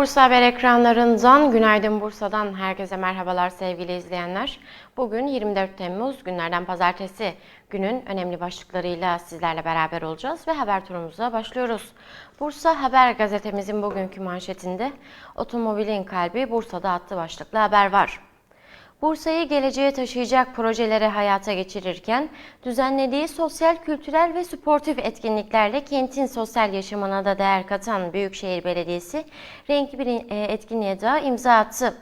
Bursa Haber ekranlarından Günaydın Bursa'dan herkese merhabalar sevgili izleyenler. Bugün 24 Temmuz günlerden pazartesi günün önemli başlıklarıyla sizlerle beraber olacağız ve haber turumuza başlıyoruz. Bursa Haber gazetemizin bugünkü manşetinde otomobilin kalbi Bursa'da attı başlıklı haber var. Bursa'yı geleceğe taşıyacak projeleri hayata geçirirken düzenlediği sosyal, kültürel ve sportif etkinliklerle kentin sosyal yaşamına da değer katan Büyükşehir Belediyesi renkli bir e, etkinliğe daha imza attı.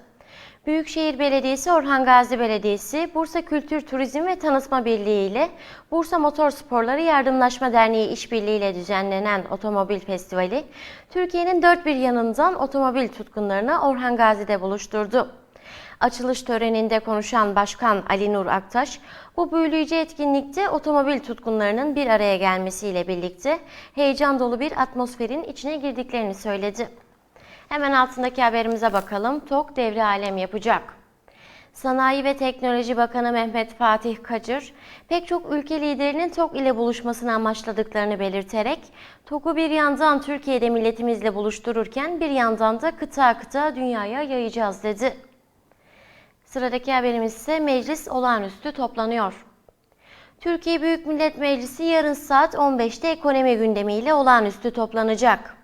Büyükşehir Belediyesi, Orhan Gazi Belediyesi, Bursa Kültür Turizm ve Tanıtma Birliği ile Bursa Motor Sporları Yardımlaşma Derneği işbirliğiyle düzenlenen Otomobil Festivali, Türkiye'nin dört bir yanından otomobil tutkunlarını Orhan Gazi'de buluşturdu. Açılış töreninde konuşan Başkan Ali Nur Aktaş, bu büyüleyici etkinlikte otomobil tutkunlarının bir araya gelmesiyle birlikte heyecan dolu bir atmosferin içine girdiklerini söyledi. Hemen altındaki haberimize bakalım. TOK devri alem yapacak. Sanayi ve Teknoloji Bakanı Mehmet Fatih Kacır, pek çok ülke liderinin TOK ile buluşmasını amaçladıklarını belirterek, TOK'u bir yandan Türkiye'de milletimizle buluştururken bir yandan da kıta kıta dünyaya yayacağız dedi. Sıradaki haberimiz ise meclis olağanüstü toplanıyor. Türkiye Büyük Millet Meclisi yarın saat 15'te ekonomi gündemiyle olağanüstü toplanacak.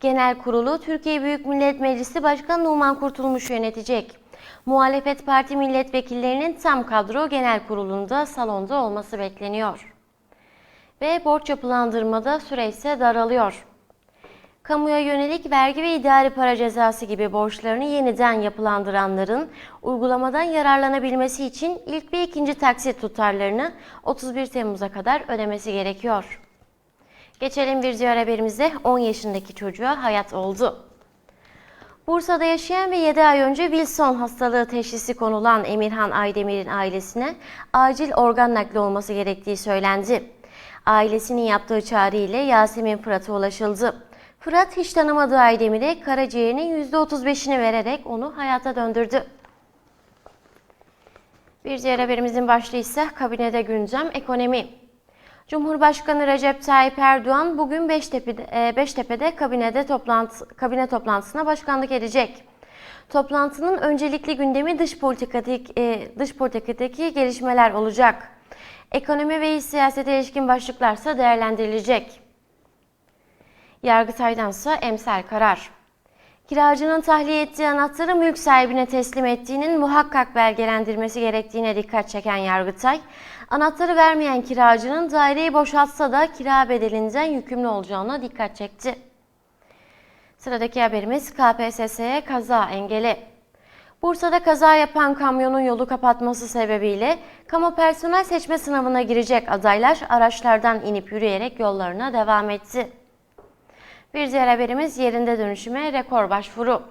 Genel kurulu Türkiye Büyük Millet Meclisi Başkanı Numan Kurtulmuş yönetecek. Muhalefet Parti milletvekillerinin tam kadro genel kurulunda salonda olması bekleniyor. Ve borç yapılandırmada süre ise daralıyor. Kamuya yönelik vergi ve idari para cezası gibi borçlarını yeniden yapılandıranların uygulamadan yararlanabilmesi için ilk ve ikinci taksit tutarlarını 31 Temmuz'a kadar ödemesi gerekiyor. Geçelim bir diğer haberimize 10 yaşındaki çocuğa hayat oldu. Bursa'da yaşayan ve 7 ay önce Wilson hastalığı teşhisi konulan Emirhan Aydemir'in ailesine acil organ nakli olması gerektiği söylendi. Ailesinin yaptığı çağrı ile Yasemin Fırat'a ulaşıldı. Fırat hiç tanımadığı Aydemir'e karaciğerinin %35'ini vererek onu hayata döndürdü. Bir diğer haberimizin başlığı ise kabinede gündem ekonomi. Cumhurbaşkanı Recep Tayyip Erdoğan bugün Beştepe'de, Beştepe'de kabinede toplantı, kabine toplantısına başkanlık edecek. Toplantının öncelikli gündemi dış politikadaki, e, dış politikadaki gelişmeler olacak. Ekonomi ve siyasete ilişkin başlıklarsa değerlendirilecek. Yargıtay'dansa emsal karar. Kiracının tahliye ettiği anahtarı mülk sahibine teslim ettiğinin muhakkak belgelendirmesi gerektiğine dikkat çeken Yargıtay, anahtarı vermeyen kiracının daireyi boşaltsa da kira bedelinden yükümlü olacağına dikkat çekti. Sıradaki haberimiz KPSS'ye kaza engeli. Bursa'da kaza yapan kamyonun yolu kapatması sebebiyle kamu personel seçme sınavına girecek adaylar araçlardan inip yürüyerek yollarına devam etti. Bir diğer haberimiz yerinde dönüşüme rekor başvuru.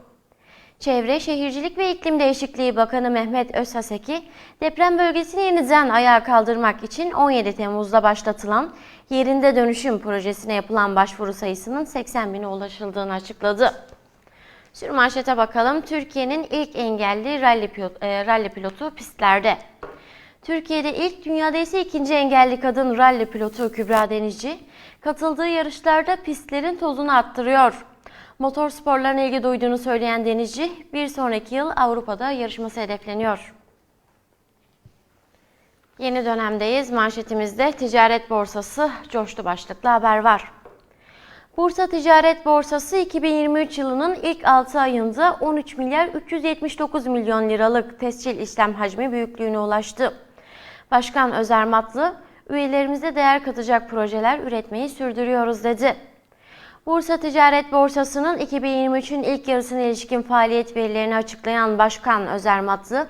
Çevre, Şehircilik ve İklim Değişikliği Bakanı Mehmet Özhaseki, deprem bölgesini yeniden ayağa kaldırmak için 17 Temmuz'da başlatılan yerinde dönüşüm projesine yapılan başvuru sayısının 80 bine ulaşıldığını açıkladı. Şimdi manşete bakalım. Türkiye'nin ilk engelli ralli, pilot, e, ralli pilotu pistlerde. Türkiye'de ilk, dünyada ise ikinci engelli kadın ralli pilotu Kübra Denizci, katıldığı yarışlarda pistlerin tozunu attırıyor. Motor sporlarına ilgi duyduğunu söyleyen denizci, bir sonraki yıl Avrupa'da yarışması hedefleniyor. Yeni dönemdeyiz. Manşetimizde ticaret borsası coştu başlıklı haber var. Bursa Ticaret Borsası 2023 yılının ilk 6 ayında 13 milyar 379 milyon liralık tescil işlem hacmi büyüklüğüne ulaştı. Başkan Özer Matlı, üyelerimize değer katacak projeler üretmeyi sürdürüyoruz dedi. Bursa Ticaret Borsası'nın 2023'ün ilk yarısına ilişkin faaliyet verilerini açıklayan Başkan Özer Matlı,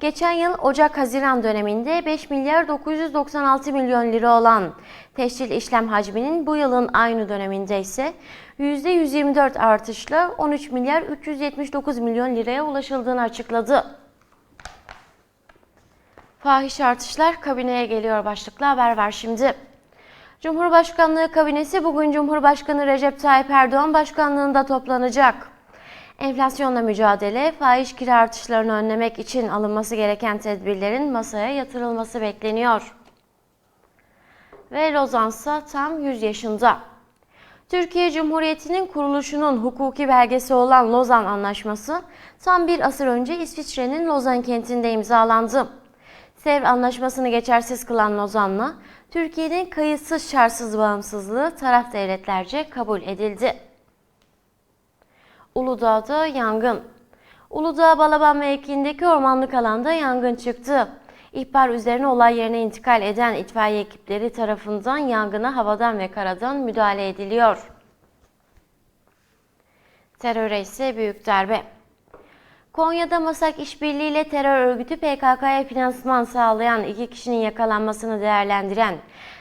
geçen yıl Ocak-Haziran döneminde 5 milyar 996 milyon lira olan teşkil işlem hacminin bu yılın aynı döneminde ise %124 artışla 13 milyar 379 milyon liraya ulaşıldığını açıkladı. Fahiş artışlar kabineye geliyor başlıklı haber var şimdi. Cumhurbaşkanlığı kabinesi bugün Cumhurbaşkanı Recep Tayyip Erdoğan başkanlığında toplanacak. Enflasyonla mücadele, fahiş kira artışlarını önlemek için alınması gereken tedbirlerin masaya yatırılması bekleniyor. Ve Lozansa tam 100 yaşında. Türkiye Cumhuriyeti'nin kuruluşunun hukuki belgesi olan Lozan Anlaşması tam bir asır önce İsviçre'nin Lozan kentinde imzalandı. Sevr Anlaşması'nı geçersiz kılan Lozan'la Türkiye'nin kayıtsız şartsız bağımsızlığı taraf devletlerce kabul edildi. Uludağ'da yangın. Uludağ Balaban mevkiindeki ormanlık alanda yangın çıktı. İhbar üzerine olay yerine intikal eden itfaiye ekipleri tarafından yangına havadan ve karadan müdahale ediliyor. Teröre ise büyük darbe. Konya'da Masak İşbirliği ile terör örgütü PKK'ya finansman sağlayan iki kişinin yakalanmasını değerlendiren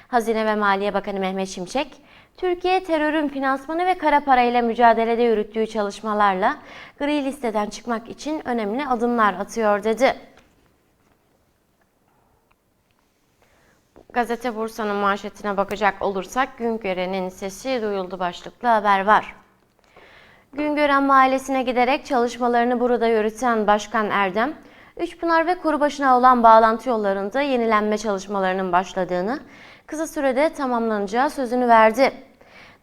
Hazine ve Maliye Bakanı Mehmet Şimşek, Türkiye terörün finansmanı ve kara parayla mücadelede yürüttüğü çalışmalarla gri listeden çıkmak için önemli adımlar atıyor dedi. Gazete Bursa'nın manşetine bakacak olursak Güngören'in sesi duyuldu başlıklı haber var. Güngören Mahallesi'ne giderek çalışmalarını burada yürüten Başkan Erdem, Üçpınar ve Korubaşı'na olan bağlantı yollarında yenilenme çalışmalarının başladığını, kısa sürede tamamlanacağı sözünü verdi.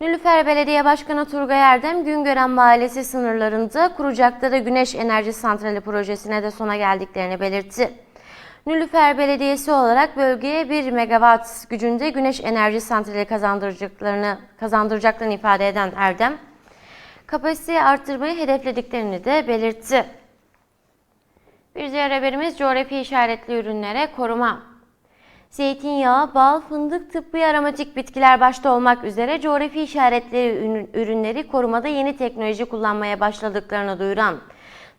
Nülüfer Belediye Başkanı Turgay Erdem, Güngören Mahallesi sınırlarında Kurucak'ta Güneş Enerji Santrali projesine de sona geldiklerini belirtti. Nülüfer Belediyesi olarak bölgeye 1 megawatt gücünde güneş enerji santrali kazandıracaklarını, kazandıracaklarını ifade eden Erdem, kapasiteyi arttırmayı hedeflediklerini de belirtti. Bir diğer haberimiz coğrafi işaretli ürünlere koruma. Zeytinyağı, bal, fındık, tıbbi aromatik bitkiler başta olmak üzere coğrafi işaretli ürünleri korumada yeni teknoloji kullanmaya başladıklarını duyuran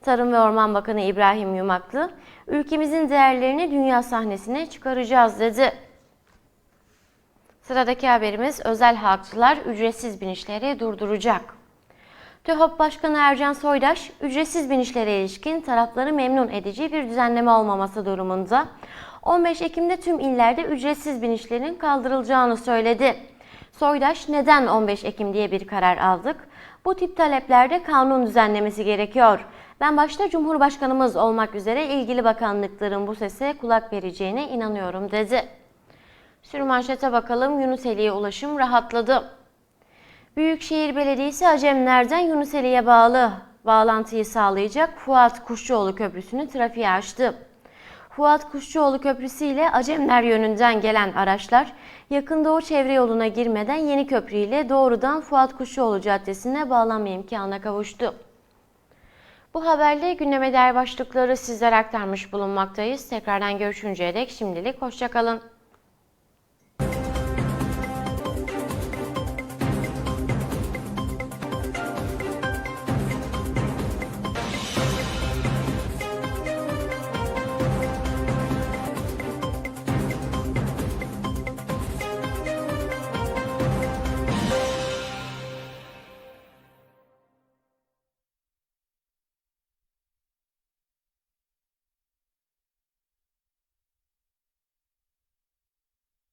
Tarım ve Orman Bakanı İbrahim Yumaklı, ülkemizin değerlerini dünya sahnesine çıkaracağız dedi. Sıradaki haberimiz özel halkçılar ücretsiz binişleri durduracak. TÜHOP Başkanı Ercan Soydaş, ücretsiz binişlere ilişkin tarafları memnun edici bir düzenleme olmaması durumunda 15 Ekim'de tüm illerde ücretsiz binişlerin kaldırılacağını söyledi. Soydaş neden 15 Ekim diye bir karar aldık? Bu tip taleplerde kanun düzenlemesi gerekiyor. Ben başta Cumhurbaşkanımız olmak üzere ilgili bakanlıkların bu sese kulak vereceğine inanıyorum dedi. Sürmanşete bakalım Yunuseli'ye ulaşım rahatladı. Büyükşehir Belediyesi Acemler'den Yunuseli'ye bağlı bağlantıyı sağlayacak Fuat Kuşçuoğlu Köprüsü'nü trafiğe açtı. Fuat Kuşçuoğlu Köprüsü ile Acemler yönünden gelen araçlar yakın doğu çevre yoluna girmeden yeni köprü ile doğrudan Fuat Kuşçuoğlu Caddesi'ne bağlanma imkanına kavuştu. Bu haberle gündeme değer başlıkları sizlere aktarmış bulunmaktayız. Tekrardan görüşünceye dek şimdilik hoşçakalın.